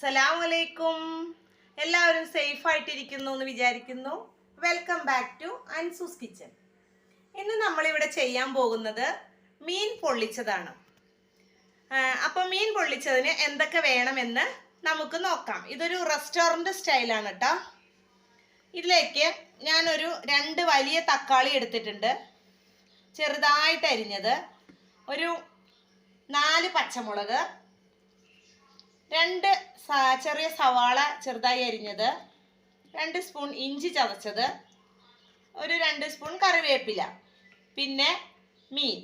അസ്സലാമലൈക്കും. എല്ലാവരും സേഫ് ആയിട്ടിരിക്കുന്നു എന്ന് വിചാരിക്കുന്നു. Welcome back to Ansu's kitchen ഇന്ന് നമ്മളിവിടെ ചെയ്യാൻ പോകുന്നത് മീൻ പൊള്ളിച്ചതാണ്. അപ്പോൾ മീൻ പൊള്ളിച്ചതിന് എന്തൊക്കെ വേണമെന്ന് നമുക്ക് നോക്കാം. ഇതൊരു റെസ്റ്റോറന്റ് സ്റ്റൈലാണ് കേട്ടോ ഇതിലേക്ക് ഞാനൊരു രണ്ട് വലിയ തക്കാളി എടുത്തിട്ടുണ്ട്. ചെറുതായിട്ട് അരിഞ്ഞത്. ഒരു നാല് പച്ചമുളക്. രണ്ട് ചെറിയ സവാള ചെറുതായി അരിഞ്ഞത്. രണ്ട് സ്പൂൺ ഇഞ്ചി ചതച്ചത്. ഒരു രണ്ട് സ്പൂൺ കറിവേപ്പില. പിന്നെ മീൻ.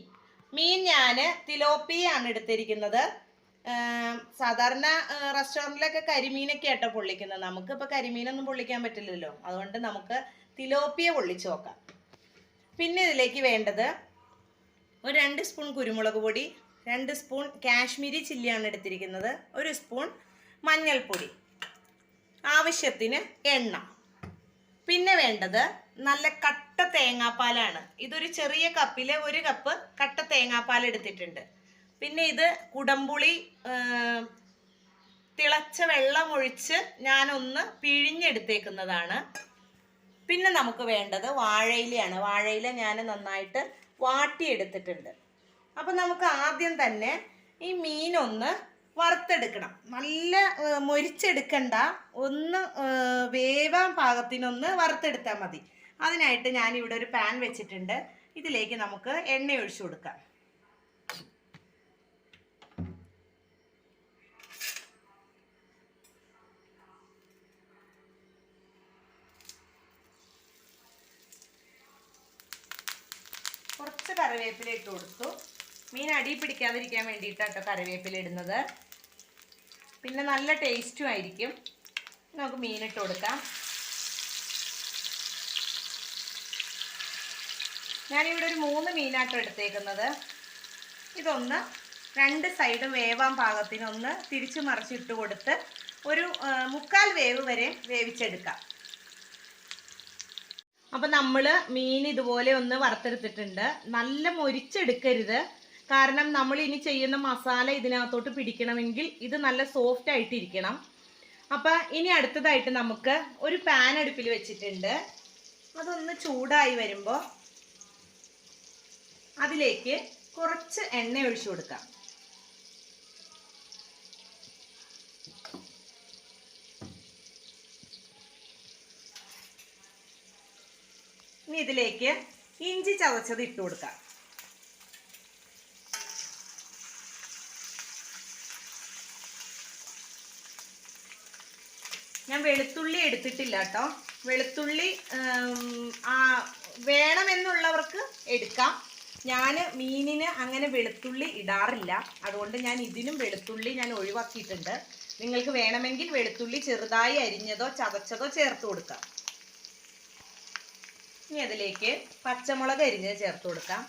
മീൻ ഞാൻ തിലോപ്പിയാണ് എടുത്തിരിക്കുന്നത്. സാധാരണ റെസ്റ്റോറന്റിലൊക്കെ കരിമീനൊക്കെ ആട്ടോ പൊള്ളിക്കുന്നത്. നമുക്കിപ്പോൾ കരിമീനൊന്നും പൊള്ളിക്കാൻ പറ്റില്ലല്ലോ. അതുകൊണ്ട് നമുക്ക് തിലോപ്പിയ പൊള്ളിച്ച് നോക്കാം. പിന്നെ ഇതിലേക്ക് വേണ്ടത് ഒരു രണ്ട് സ്പൂൺ കുരുമുളക് പൊടി രണ്ട് സ്പൂൺ കാശ്മീരി ചില്ലിയാണ് എടുത്തിരിക്കുന്നത്. ഒരു സ്പൂൺ മഞ്ഞൾപ്പൊടി. ആവശ്യത്തിന് എണ്ണ. പിന്നെ വേണ്ടത് നല്ല കട്ട തേങ്ങാപ്പാലാണ്. ഇതൊരു ചെറിയ കപ്പിൽ ഒരു കപ്പ് കട്ട തേങ്ങാപ്പാൽ എടുത്തിട്ടുണ്ട്. പിന്നെ ഇത് കുടംപുളി തിളച്ച വെള്ളം ഒഴിച്ച് ഞാനൊന്ന് പിഴിഞ്ഞെടുത്തേക്കുന്നതാണ്. പിന്നെ നമുക്ക് വേണ്ടത് വാഴയിലയാണ്. വാഴയില ഞാൻ നന്നായിട്ട് വാട്ടിയെടുത്തിട്ടുണ്ട്. അപ്പം നമുക്ക് ആദ്യം തന്നെ ഈ മീനൊന്ന് വറുത്തെടുക്കണം. നല്ല മൊരിച്ചെടുക്കണ്ട. ഒന്ന് വേവാൻ പാകത്തിനൊന്ന് വറുത്തെടുത്താൽ മതി. അതിനായിട്ട് ഞാൻ ഇവിടെ ഒരു പാൻ വെച്ചിട്ടുണ്ട്. ഇതിലേക്ക് നമുക്ക് എണ്ണ ഒഴിച്ചു കൊടുക്കാം. കുറച്ച് കറിവേപ്പില ഇട്ട് കൊടുത്തു. മീൻ അടി പിടിക്കാതിരിക്കാൻ വേണ്ടിയിട്ടാട്ടോ കറിവേപ്പില ഇടുന്നത് പിന്നെ നല്ല ടേസ്റ്റും ആയിരിക്കും. നമുക്ക് മീനിട്ട് കൊടുക്കാം. ഞാനിവിടെ ഒരു മൂന്ന് മീനാട്ടോ എടുത്തേക്കുന്നത്. ഇതൊന്ന് രണ്ട് സൈഡും വേവാൻ പാകത്തിനൊന്ന് തിരിച്ചു മറിച്ചിട്ട് കൊടുത്ത് ഒരു മുക്കാൽ വേവ് വരെ വേവിച്ചെടുക്കാം. അപ്പം നമ്മൾ മീൻ ഇതുപോലെ ഒന്ന് വറുത്തെടുത്തിട്ടുണ്ട്. നല്ല മൊരിച്ചെടുക്കരുത്. കാരണം നമ്മൾ ഇനി ചെയ്യുന്ന മസാല ഇതിനകത്തോട്ട് പിടിക്കണമെങ്കിൽ ഇത് നല്ല സോഫ്റ്റ് ആയിട്ടിരിക്കണം. അപ്പം ഇനി അടുത്തതായിട്ട് നമുക്ക് ഒരു പാൻ അടുപ്പിൽ വെച്ചിട്ടുണ്ട്. അതൊന്ന് ചൂടായി വരുമ്പോൾ അതിലേക്ക് കുറച്ച് എണ്ണ ഒഴിച്ചു കൊടുക്കാം. ഇനി ഇതിലേക്ക് ഇഞ്ചി ചതച്ചത് ഇട്ട് കൊടുക്കാം. ഞാൻ വെളുത്തുള്ളി എടുത്തിട്ടില്ല കേട്ടോ. വെളുത്തുള്ളി വേണമെന്നുള്ളവർക്ക് എടുക്കാം. ഞാൻ മീനിന് അങ്ങനെ വെളുത്തുള്ളി ഇടാറില്ല. അതുകൊണ്ട് ഞാൻ ഇതിനും വെളുത്തുള്ളി ഞാൻ ഒഴിവാക്കിയിട്ടുണ്ട്. നിങ്ങൾക്ക് വേണമെങ്കിൽ വെളുത്തുള്ളി ചെറുതായി അരിഞ്ഞതോ ചതച്ചതോ ചേർത്ത് കൊടുക്കാം. ഇനി അതിലേക്ക് പച്ചമുളക് അരിഞ്ഞത് ചേർത്ത് കൊടുക്കാം.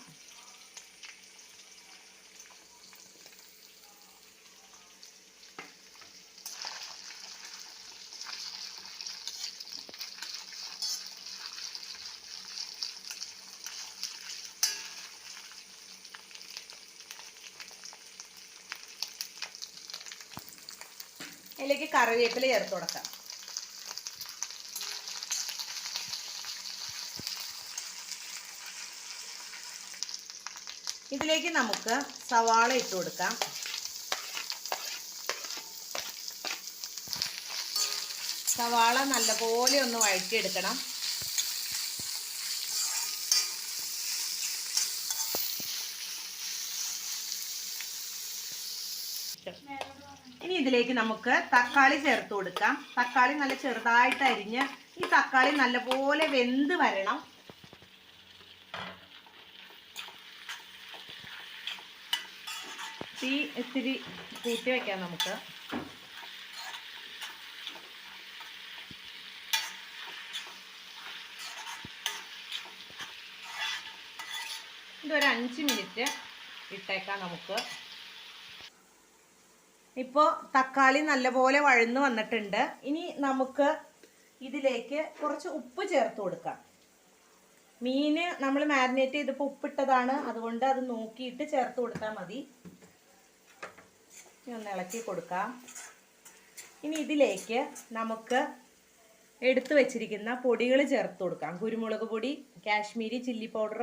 അതിലേക്ക് കറിവേപ്പില ചേർത്ത് കൊടുക്കാം. ഇതിലേക്ക് നമുക്ക് സവാള ഇട്ട് കൊടുക്കാം. സവാള നല്ലപോലെ ഒന്ന് വഴറ്റിയെടുക്കണം. ഇനി ഇതിലേക്ക് നമുക്ക് തക്കാളി ചേർത്ത് കൊടുക്കാം. തക്കാളി നല്ല ചെറുതായിട്ട് അരിഞ്ഞ് ഈ തക്കാളി നല്ലപോലെ വെന്ത് വരണം. തീ ഇത്തിരി കൂട്ടി വെക്കാം നമുക്ക്. ഇതൊരു അഞ്ച് മിനിറ്റ് ഇട്ടേക്കാം നമുക്ക്. ഇപ്പോൾ തക്കാളി നല്ലപോലെ വഴന്ന് വന്നിട്ടുണ്ട്. ഇനി നമുക്ക് ഇതിലേക്ക് കുറച്ച് ഉപ്പ് ചേർത്ത് കൊടുക്കാം. മീന് നമ്മൾ മാരിനേറ്റ് ചെയ്തപ്പോൾ ഉപ്പിട്ടതാണ്. അതുകൊണ്ട് അത് നോക്കിയിട്ട് ചേർത്ത് കൊടുത്താൽ മതി. ഒന്ന് ഇളക്കി കൊടുക്കാം. ഇനി ഇതിലേക്ക് നമുക്ക് എടുത്തു വെച്ചിരിക്കുന്ന പൊടികൾ ചേർത്ത് കൊടുക്കാം. കുരുമുളക് പൊടി കാശ്മീരി ചില്ലി പൗഡർ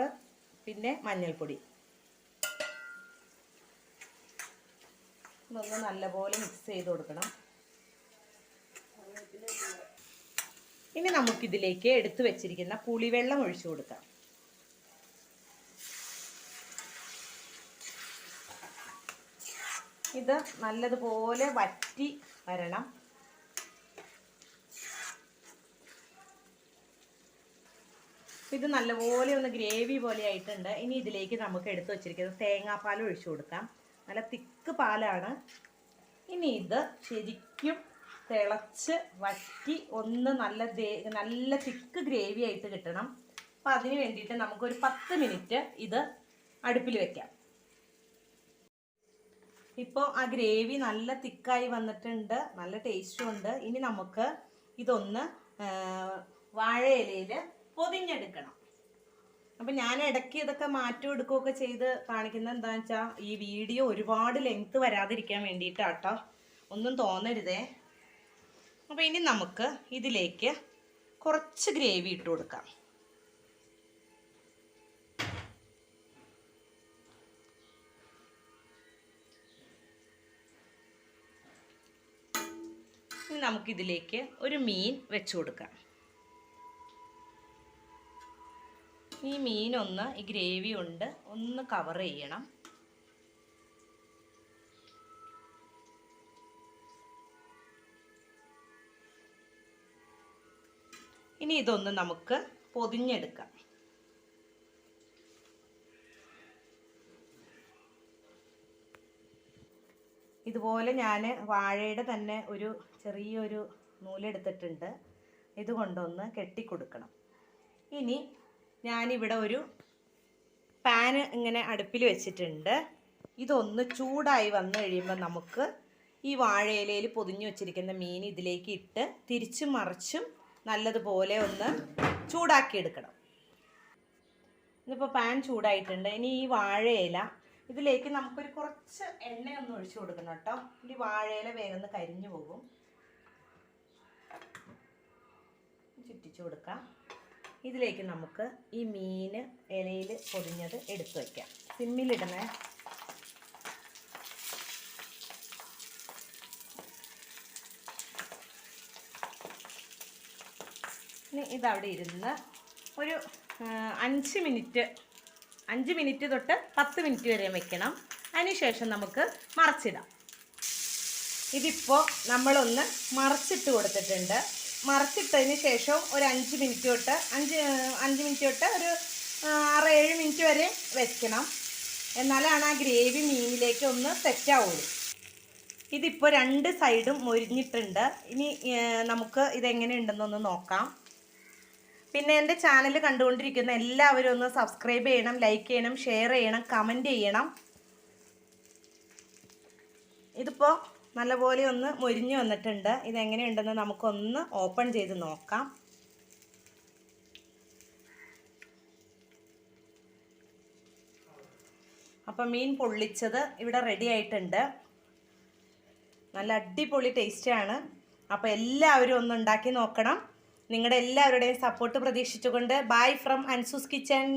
പിന്നെ മഞ്ഞൾപ്പൊടി. ഇതൊന്ന് നല്ലപോലെ മിക്സ് ചെയ്ത് കൊടുക്കണം. ഇനി നമുക്കിതിലേക്ക് എടുത്തു വെച്ചിരിക്കുന്ന പുളിവെള്ളം ഒഴിച്ചു കൊടുക്കാം. ഇത് നല്ലതുപോലെ വറ്റി വരണം. ഇത് നല്ലപോലെ ഒന്ന് ഗ്രേവി പോലെ ആയിട്ടുണ്ട്. ഇനി ഇതിലേക്ക് നമുക്ക് എടുത്തു വച്ചിരിക്കുന്നത് തേങ്ങാപ്പാൽ ഒഴിച്ചു കൊടുക്കാം. നല്ല തിക്ക് പാലാണ്. ഇനി ഇത് ശരിക്കും തിളച്ച് വറ്റി ഒന്ന് നല്ല നല്ല തിക്ക് ഗ്രേവി ആയിട്ട് കിട്ടണം. അപ്പം അതിന് വേണ്ടിയിട്ട് നമുക്കൊരു പത്ത് മിനിറ്റ് ഇത് അടുപ്പിൽ വെക്കാം. ഇപ്പോൾ ആ ഗ്രേവി നല്ല തിക്കായി വന്നിട്ടുണ്ട്. നല്ല ടേസ്റ്റും ഉണ്ട്. ഇനി നമുക്ക് ഇതൊന്ന് വാഴയിലയിൽ പൊതിഞ്ഞെടുക്കണം. അപ്പം ഞാൻ ഇടയ്ക്ക് ഇതൊക്കെ മാറ്റം എടുക്കുകയൊക്കെ ചെയ്ത് കാണിക്കുന്നത് എന്താണെന്ന് വെച്ചാൽ ഈ വീഡിയോ ഒരുപാട് ലെങ്ത് വരാതിരിക്കാൻ വേണ്ടിയിട്ടാട്ടോ. ഒന്നും തോന്നരുതേ. അപ്പോൾ ഇനി നമുക്ക് ഇതിലേക്ക് കുറച്ച് ഗ്രേവി ഇട്ട് കൊടുക്കാം. നമുക്കിതിലേക്ക് ഒരു മീൻ വെച്ചു കൊടുക്കാം. ഈ മീനൊന്ന് ഈ ഗ്രേവി ഉണ്ട് ഒന്ന് കവർ ചെയ്യണം. ഇനി ഇതൊന്ന് നമുക്ക് പൊതിഞ്ഞെടുക്കാം. ഇതുപോലെ ഞാൻ വാഴയുടെ തന്നെ ഒരു ചെറിയൊരു നൂലെടുത്തിട്ടുണ്ട്. ഇത് കൊണ്ടൊന്ന് കെട്ടിക്കൊടുക്കണം. ഇനി ഞാനിവിടെ ഒരു പാന് ഇങ്ങനെ അടുപ്പിൽ വെച്ചിട്ടുണ്ട്. ഇതൊന്ന് ചൂടായി വന്നു കഴിയുമ്പോൾ നമുക്ക് ഈ വാഴയിലയിൽ പൊതിഞ്ഞു വെച്ചിരിക്കുന്ന മീൻ ഇതിലേക്ക് ഇട്ട് തിരിച്ചും മറിച്ചും നല്ലതുപോലെ ഒന്ന് ചൂടാക്കിയെടുക്കണം. ഇതിപ്പോൾ പാൻ ചൂടായിട്ടുണ്ട്. ഇനി ഈ വാഴയില ഇതിലേക്ക് നമുക്കൊരു കുറച്ച് എണ്ണ ഒന്ന് ഒഴിച്ചു കൊടുക്കണം കേട്ടോ. ഈ വാഴയില വേഗം കരിഞ്ഞു പോകും. ചുറ്റിച്ചു കൊടുക്കാം. ഇതിലേക്ക് നമുക്ക് ഈ മീൻ ഇലയിൽ പൊതിഞ്ഞത് എടുത്തു വയ്ക്കാം. സിമ്മിലിടണേ ഇനി ഇതവിടെ ഇരുന്ന് ഒരു അഞ്ച് മിനിറ്റ് അഞ്ച് മിനിറ്റ് തൊട്ട് പത്ത് മിനിറ്റ് വരെ വെക്കണം. അതിനുശേഷം നമുക്ക് മറച്ചിടാം. ഇതിപ്പോൾ നമ്മളൊന്ന് മറച്ചിട്ട് കൊടുത്തിട്ടുണ്ട്. മറച്ചിട്ടതിന് ശേഷം ഒരു അഞ്ച് മിനിറ്റ് തൊട്ട് അഞ്ച് അഞ്ച് മിനിറ്റ് തൊട്ട് ഒരു ആറ് ഏഴ് മിനിറ്റ് വരെ വെക്കണം. എന്നാലാണ് ആ ഗ്രേവി മീനിലേക്ക് ഒന്ന് സെറ്റാവുള്ളൂ ഇതിപ്പോൾ രണ്ട് സൈഡും മൊരിഞ്ഞിട്ടുണ്ട്. ഇനി നമുക്ക് ഇതെങ്ങനെ ഉണ്ടെന്നൊന്ന് നോക്കാം. പിന്നെ എന്റെ ചാനൽ കണ്ടുകൊണ്ടിരിക്കുന്ന എല്ലാവരും ഒന്ന് സബ്സ്ക്രൈബ് ചെയ്യണം ലൈക്ക് ചെയ്യണം ഷെയർ ചെയ്യണം കമന്റ് ചെയ്യണം. ഇതിപ്പോൾ നല്ലപോലെ ഒന്ന് മൊരിഞ്ഞു വന്നിട്ടുണ്ട്. ഇതെങ്ങനെയുണ്ടെന്ന് നമുക്കൊന്ന് ഓപ്പൺ ചെയ്ത് നോക്കാം. അപ്പം മീൻ പൊള്ളിച്ചത് ഇവിടെ റെഡി ആയിട്ടുണ്ട്. നല്ല അടിപൊളി ടേസ്റ്റാണ് അപ്പോൾ എല്ലാവരും ഒന്ന് ഉണ്ടാക്കി നോക്കണം. നിങ്ങളുടെ എല്ലാവരുടെയും സപ്പോർട്ട് പ്രതീക്ഷിച്ചുകൊണ്ട് ബൈ ഫ്രം അൻസൂസ് കിച്ചൻ